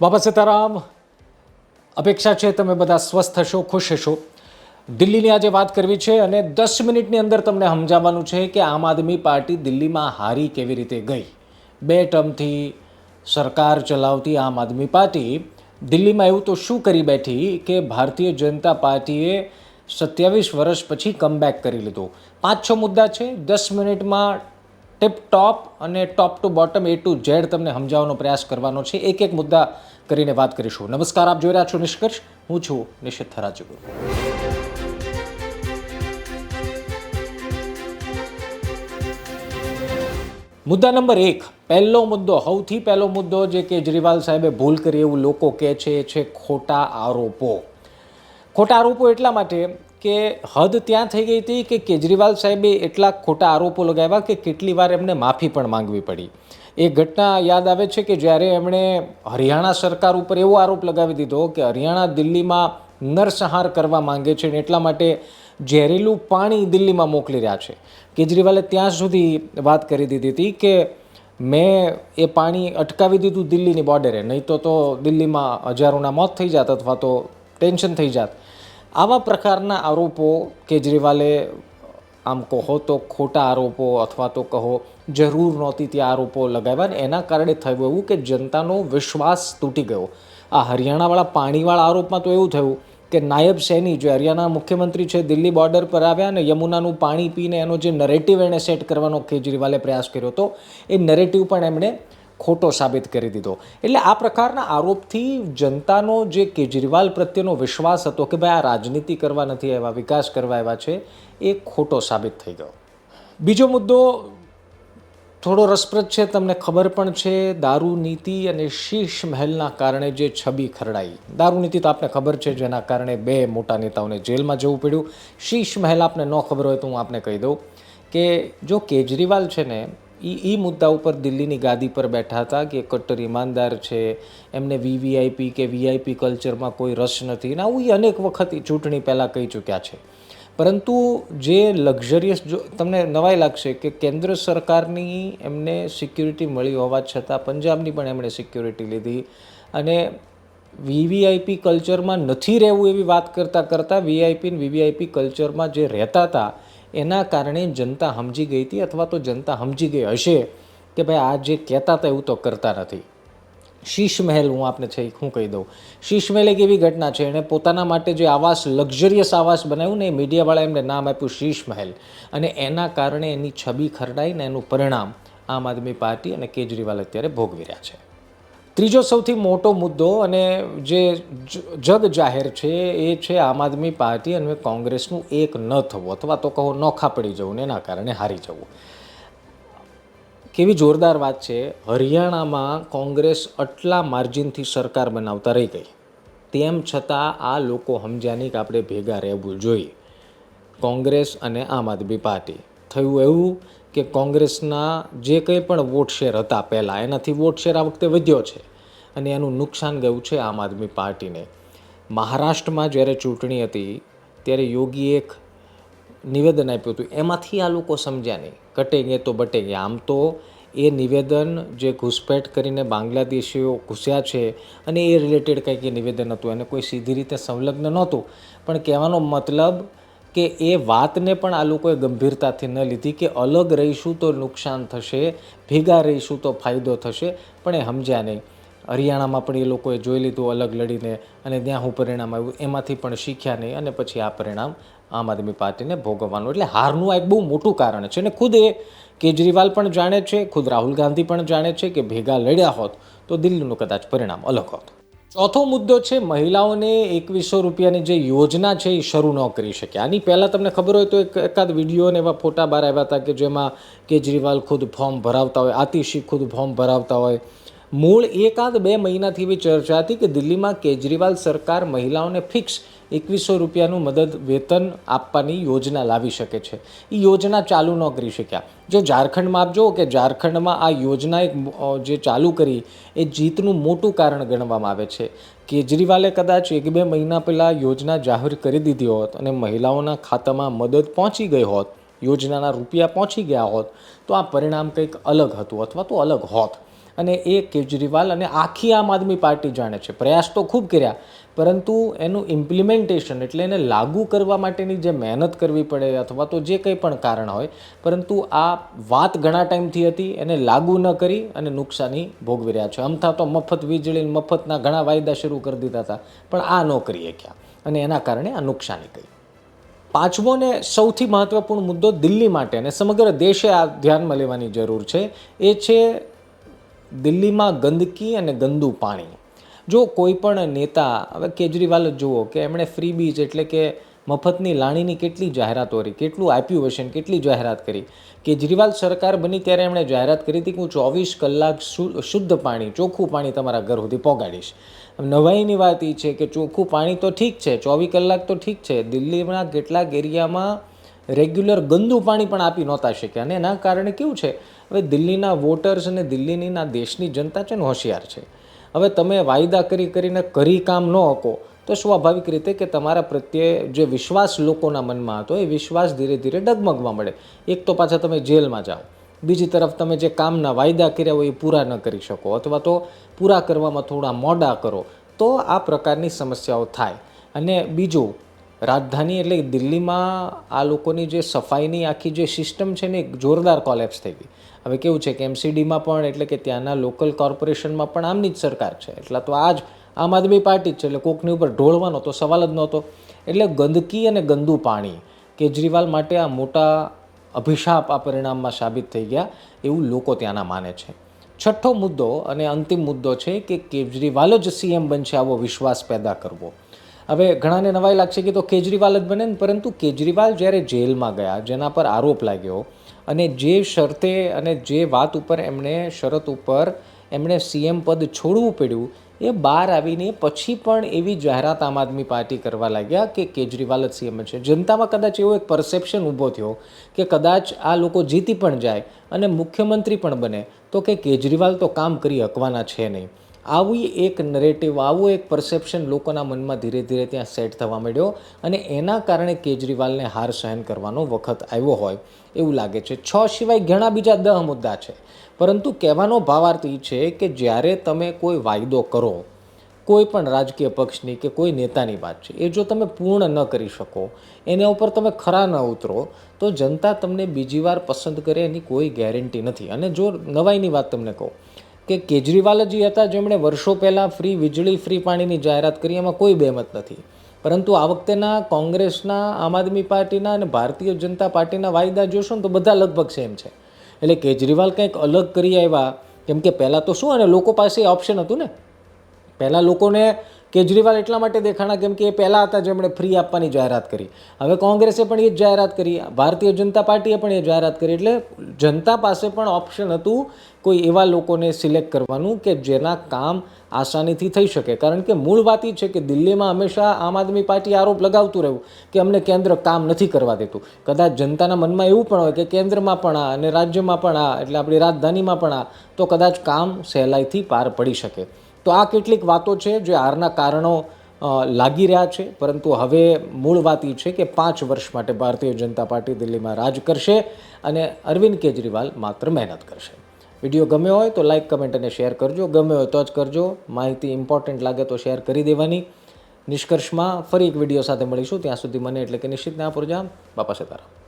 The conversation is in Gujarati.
બાબા સીતારામ, અપેક્ષા છે તમે બધા સ્વસ્થ હશો, ખુશ હશો. દિલ્હીની આજે વાત કરવી છે અને દસ મિનિટની અંદર તમને સમજાવવાનું છે કે આમ આદમી પાર્ટી દિલ્હીમાં હારી કેવી રીતે ગઈ. બે ટર્મથી સરકાર ચલાવતી આમ આદમી પાર્ટી દિલ્હીમાં એવું તો શું કરી બેઠી કે ભારતીય જનતા પાર્ટીએ સત્યાવીસ વર્ષ પછી કમબેક કરી લીધું. પાંચ છ મુદ્દા છે, દસ મિનિટમાં ટિપ ટોપ અને top to bottom A to Z તમને સમજાવવાનો પ્રયાસ કરવાનો છે. એક એક મુદ્દા કરીને વાત કરીશું. નમસ્કાર, આપ જોઈ રહ્યા છો નિષ્કર્ષ. હું છું નિશિત થરાજગુરુ મુદ્દા નંબર એક. પહેલો મુદ્દો, સૌથી પહેલો મુદ્દો જે કેજરીવાલ સાહેબે ભૂલ કરી, એવું લોકો કહે છે, એ છે ખોટા આરોપો. ખોટા આરોપો એટલા માટે કે હદ ત્યાં થઈ ગઈ હતી કે કેજરીવાલ સાહેબે એટલા ખોટા આરોપો લગાવ્યા કે કેટલી વાર એમને માફી પણ માંગવી પડી. એ ઘટના યાદ આવે છે કે જ્યારે એમણે હરિયાણા સરકાર ઉપર એવો આરોપ લગાવી દીધો કે હરિયાણા દિલ્હીમાં નરસંહાર કરવા માંગે છે અને એટલા માટે ઝેરીલું પાણી દિલ્હીમાં મોકલી રહ્યા છે. કેજરીવાલે ત્યાં સુધી વાત કરી દીધી હતી કે મેં એ પાણી અટકાવી દીધું દિલ્હીની બોર્ડરે, નહીં તો તો દિલ્હીમાં હજારોના મોત થઈ જાત અથવા તો ટેન્શન થઈ જાત. આવા પ્રકારના આરોપો કેજરીવાલે આમ કહો તો ખોટા આરોપો અથવા તો કહો જરૂર નહોતી ત્યાં આરોપો લગાવ્યા ને એના કારણે થયું એવું કે જનતાનો વિશ્વાસ તૂટી ગયો. આ હરિયાણાવાળા પાણીવાળા આરોપમાં તો એવું થયું કે નાયબ સૈની જે હરિયાણા મુખ્યમંત્રી છે દિલ્હી બોર્ડર પર આવ્યા ને યમુનાનું પાણી પીને એનો જે નરેટિવ એણે સેટ કરવાનો કેજરીવાલે પ્રયાસ કર્યો હતો, એ નરેટિવ પણ એમણે ખોટો સાબિત કરી દીધો. એટલે આ પ્રકારના આરોપથી જનતાનો જે કેજરીવાલ પ્રત્યેનો વિશ્વાસ હતો કે ભાઈ આ રાજનીતિ કરવા નથી આવ્યા, વિકાસ કરવા આવ્યા છે, એ ખોટો સાબિત થઈ ગયો. બીજો મુદ્દો થોડો રસપ્રદ છે, તમને ખબર પણ છે, દારૂ નીતિ અને શીશ મહેલના કારણે જે છબી ખરડાઈ. દારૂ નીતિ તો આપને ખબર છે, જેના કારણે બે મોટા નેતાઓને જેલમાં જવું પડ્યું. શીશ મહેલ આપને ન ખબર હોય તો હું આપને કહી દઉં કે જો કેજરીવાલ છે ને એ એ મુદ્દા ઉપર દિલ્હીની ગાદી પર બેઠા હતા કે કટ્ટર ઈમાનદાર છે, એમને વીવીઆઈપી કે વીઆઈપી કલ્ચરમાં કોઈ રસ નથી. ને આવું એ અનેક વખત ચૂંટણી પહેલાં કહી ચૂક્યા છે. પરંતુ જે લક્ઝરિયસ જો, તમને નવાઈ લાગશે કે કેન્દ્ર સરકારની એમને સિક્યુરિટી મળી હોવા છતાં પંજાબની પણ એમણે સિક્યુરિટી લીધી. અને વીવીઆઈપી કલ્ચરમાં નથી રહેવું એવી વાત કરતાં કરતાં વીઆઈપી ને વીવીઆઈપી કલ્ચરમાં જે રહેતા હતા એના કારણે જનતા સમજી ગઈ હતી અથવા તો જનતા સમજી ગઈ હશે કે ભાઈ આ જે કહેતા હતા એવું તો કરતા નથી. શીશ મહેલ હું આપને છે હું કહી દઉં. શીશ મહેલ એક એવી ઘટના છે, એણે પોતાના માટે જે આવાસ, લક્ઝરિયસ આવાસ બનાવ્યું ને એ મીડિયાવાળા એમને નામ આપ્યું શીશ મહેલ. અને એના કારણે એની છબી ખરડાઈ ને એનું પરિણામ આમ આદમી પાર્ટી અને કેજરીવાલ અત્યારે ભોગવી રહ્યા છે. ત્રીજો સૌથી મોટો મુદ્દો અને જે જગ જાહેર છે એ છે આમ આદમી પાર્ટી અને કોંગ્રેસનું એક ન થવું અથવા તો કહો નોખા પડી જવું એના કારણે હારી જવું. કેવી જોરદાર વાત છે. હરિયાણામાં કોંગ્રેસ આટલા માર્જિનથી સરકાર બનાવતા રહી ગઈ. તેમ છતાં આ લોકો સમજ્યા કે આપણે ભેગા રહેવું જોઈએ. કોંગ્રેસ અને આમ આદમી પાર્ટી. થયું એવું કે કોંગ્રેસના જે કંઈ પણ વોટ શેર હતા પહેલાં, એનાથી વોટ શેર આ વખતે વધ્યો છે અને એનું નુકસાન ગયું છે આમ આદમી પાર્ટીને. મહારાષ્ટ્રમાં જ્યારે ચૂંટણી હતી, ત્યારે યોગીએ એક નિવેદન આપ્યું હતું, એમાંથી આ લોકો સમજ્યા નહીં, કટેંગે તો બટેંગે. આમ તો એ નિવેદન જે ઘૂસપેઠ કરીને બાંગ્લાદેશીઓ ઘૂસ્યા છે અને એ રિલેટેડ કંઈક એ નિવેદન હતું, એને કોઈ સીધી રીતે સંલગ્ન નહોતું. પણ કહેવાનો મતલબ કે એ વાતને પણ આ લોકોએ ગંભીરતાથી ન લીધી કે અલગ રહીશું તો નુકસાન થશે, ભેગા રહીશું તો ફાયદો થશે, પણ એ સમજ્યા નહીં. હરિયાણામાં પણ એ લોકોએ જોઈ લીધું અલગ લડીને અને ત્યાં હું પરિણામ આવ્યું, એમાંથી પણ શીખ્યા નહીં અને પછી આ પરિણામ આમ આદમી પાર્ટીને ભોગવવાનું. એટલે હારનું આ એક બહુ મોટું કારણ છે અને ખુદ એ કેજરીવાલ પણ જાણે છે, ખુદ રાહુલ ગાંધી પણ જાણે છે કે ભેગા લડ્યા હોત તો દિલ્હીનું કદાચ પરિણામ અલગ હોત. ચોથો મુદ્દો છે, મહિલાઓને એકવીસો રૂપિયાની જે યોજના છે એ શરૂ ન કરી શકે આની પહેલાં તમને ખબર હોય તો એક એકાદ વીડિયો અને એવા ફોટા બહાર આવ્યા હતા કે જેમાં કેજરીવાલ ખુદ ફોર્મ ભરાવતા હોય, આતિશી ખુદ ફોર્મ ભરાવતા હોય. મૂળ એકાદ બે મહિનાથી એવી ચર્ચા હતી કે દિલ્હીમાં કેજરીવાલ સરકાર મહિલાઓને ફિક્સ એકવીસો રૂપિયાનું મદદ વેતન આપવાની યોજના લાવી શકે છે. એ યોજના ચાલુ ન કરી શક્યા. જો ઝારખંડમાં આપ જુઓ કે ઝારખંડમાં આ યોજના એક જે ચાલુ કરી, એ જીતનું મોટું કારણ ગણવામાં આવે છે. કેજરીવાલે કદાચ એક બે મહિના પહેલાં યોજના જાહેર કરી દીધી હોત અને મહિલાઓના ખાતામાં મદદ પહોંચી ગઈ હોત, યોજનાના રૂપિયા પહોંચી ગયા હોત, તો આ પરિણામ કંઈક અલગ હતું અથવા તો અલગ હોત. અને એ કેજરીવાલ અને આખી આમ આદમી પાર્ટી જાણે છે. પ્રયાસ તો ખૂબ કર્યા, પરંતુ એનું ઇમ્પ્લિમેન્ટેશન એટલે એને લાગુ કરવા માટેની જે મહેનત કરવી પડે અથવા તો જે કંઈ પણ કારણ હોય, પરંતુ આ વાત ઘણા ટાઈમથી હતી, એને લાગુ ન કરી અને નુકસાની ભોગવી રહ્યા છે. અમથા તો મફત વીજળી મફતના ઘણા વાયદા શરૂ કરી દીધા હતા, પણ આ ન કરીએ ક્યાં? અને એના કારણે આ નુકસાની કરી પાંચમો ને સૌથી મહત્વપૂર્ણ મુદ્દો દિલ્હી માટે અને સમગ્ર દેશે આ ધ્યાનમાં લેવાની જરૂર છે, એ છે દિલ્હીમાં ગંદકી અને ગંદુ પાણી. જો કોઈ પણ નેતા, હવે કેજરીવાલ જુઓ કે એમણે ફ્રી બીજ એટલે કે મફતની લાણીની કેટલી જાહેરાતો કરી, કેટલું આપ્યું હશે ને કેટલી જાહેરાત કરી. કેજરીવાલ સરકાર બની ત્યારે એમણે જાહેરાત કરી હતી કે હું ચોવીસ કલાક શુદ્ધ પાણી, ચોખ્ખું પાણી તમારા ઘર સુધી પહોંચાડીશ નવાઈની વાત એ છે કે ચોખ્ખું પાણી તો ઠીક છે, ચોવીસ કલાક તો ઠીક છે. દિલ્હીના કેટલાક એરિયામાં રેગ્યુલર ગંદુ પાણી પણ આપી નહોતા શક્યા અને એના કારણે કેવું છે, હવે દિલ્હીના વોટર્સ અને દિલ્હીની દેશની જનતા છે ને હોશિયાર છે. હવે તમે વાયદા કરી કરીને કરી કામ ન હકો, તો સ્વાભાવિક રીતે કે તમારા પ્રત્યે જે વિશ્વાસ લોકોના મનમાં હતો, એ વિશ્વાસ ધીરે ધીરે ડગમગવા મળે. એક તો પાછા તમે જેલમાં જાઓ. બીજી તરફ તમે જે કામના વાયદા કર્યા હોય એ પૂરા ન કરી શકો અથવા તો પૂરા કરવામાં થોડા મોડા કરો, તો આ પ્રકારની સમસ્યાઓ થાય. અને બીજું રાજધાની એટલે દિલ્હીમાં આ લોકોની જે સફાઈની આખી જે સિસ્ટમ છે ને જોરદાર કોલેપ્સ થઈ ગઈ. હવે કેવું છે કે એમસીડીમાં પણ એટલે કે ત્યાંના લોકલ કોર્પોરેશનમાં પણ આમની જ સરકાર છે. એટલે તો આ જ આમ આદમી પાર્ટી જ છે, એટલે કોકની ઉપર ઢોળવાનો તો સવાલ જ નહોતો. એટલે ગંદકી અને ગંદુ પાણી કેજરીવાલ માટે આ મોટા અભિશાપ આ પરિણામમાં સાબિત થઈ ગયા એવું લોકો ત્યાંના માને છે. છઠ્ઠો મુદ્દો અને અંતિમ મુદ્દો છે કે કેજરીવાલ જ સીએમ બનશે આવો વિશ્વાસ પેદા કરવો. હવે ઘણાને નવાઈ લાગશે કે તો કેજરીવાલ જ બને ને, પરંતુ કેજરીવાલ જ્યારે જેલમાં ગયા, જેના પર આરોપ લાગ્યો અને જે શરતે અને જે વાત ઉપર એમણે શરત ઉપર એમણે સીએમ પદ છોડવું પડ્યું, એ બહાર આવીને પછી પણ એવી જાહેરાત આમ આદમી પાર્ટી કરવા લાગ્યા કે કેજરીવાલ જ સીએમ છે. જનતામાં કદાચ એવો એક પરસેપ્શન ઊભો થયો કે કદાચ આ લોકો જીતી પણ જાય અને મુખ્યમંત્રી પણ બને, તો કે કેજરીવાલ તો કામ કરી શકવાના છે નહીં. આવી એક નરેટિવ આવું એક પરસેપ્શન લોકોના મનમાં ધીરે ધીરે ત્યાં સેટ થવા માંડ્યો અને એના કારણે કેજરીવાલને હાર સહન કરવાનો વખત આવ્યો હોય એવું લાગે છે. છ સિવાય ઘણા બીજા દહ મુદ્દા છે. પરંતુ કહેવાનો ભાવાર્થ એ છે કે જ્યારે તમે કોઈ વાયદો કરો, કોઈ પણ રાજકીય પક્ષની કે કોઈ નેતાની વાત છે, એ જો તમે પૂર્ણ ન કરી શકો, એના ઉપર તમે ખરા ન ઉતરો, તો જનતા તમને બીજી વાર પસંદ કરે એની કોઈ ગેરંટી નથી. અને જો નવાઈની વાત તમને કહું કે કેજરીવાલ જ હતા જેમણે વર્ષો પહેલાં ફ્રી વીજળી ફ્રી પાણીની જાહેરાત કરી, એમાં કોઈ બેમત નથી. પરંતુ આ વખતેના કોંગ્રેસના, આમ આદમી પાર્ટીના અને ભારતીય જનતા પાર્ટીના વાયદા જોશો ને તો બધા લગભગ સેમ છે. એટલે કેજરીવાલ કંઈક અલગ કરી આવ્યા. કેમ કે પહેલાં તો શું, અને લોકો પાસે ઓપ્શન હતું ને? પહેલાં લોકોને કેજરીવાલ એટલા માટે દેખાણા કેમ કે એ પહેલાં હતા જેમણે ફ્રી આપવાની જાહેરાત કરી. હવે કોંગ્રેસે પણ એ જ જાહેરાત કરી. ભારતીય જનતા પાર્ટીએ પણ એ જાહેરાત કરી. એટલે જનતા પાસે પણ ઓપ્શન હતું કોઈ એવા લોકોને સિલેક્ટ કરવાનું કે જેના કામ આસાનીથી થઈ શકે. કારણ કે મૂળ વાત એ છે કે દિલ્હીમાં હંમેશા આમ આદમી પાર્ટી આરોપ લગાવતું રહ્યું કે અમને કેન્દ્ર કામ નથી કરવા દેતું. કદાચ જનતાના મનમાં એવું પણ હોય કે કેન્દ્રમાં પણ આ અને રાજ્યમાં પણ આ, એટલે આપણી રાજધાનીમાં પણ આ, તો કદાચ કામ સહેલાઈથી પાર પડી શકે. તો આ કેટલીક વાતો છે જે હારના કારણો લાગી રહ્યા છે. પરંતુ હવે મૂળ વાત એ છે કે પાંચ વર્ષ માટે ભારતીય જનતા પાર્ટી દિલ્હીમાં રાજ કરશે અને અરવિંદ કેજરીવાલ માત્ર મહેનત કરશે. વીડિયો ગમ્યો હોય તો લાઇક કમેન્ટ અને શેર કરજો. ગમ્યો હોય તો જ કરજો. માહિતી ઇમ્પોર્ટન્ટ લાગે તો શેર કરી દેવાની. નિષ્કર્ષમાં ફરી એક વીડિયો સાથે મળીશું. ત્યાં સુધી મને એટલે કે નિશ્ચિત ના પૂરજા બાપા સીતારામ.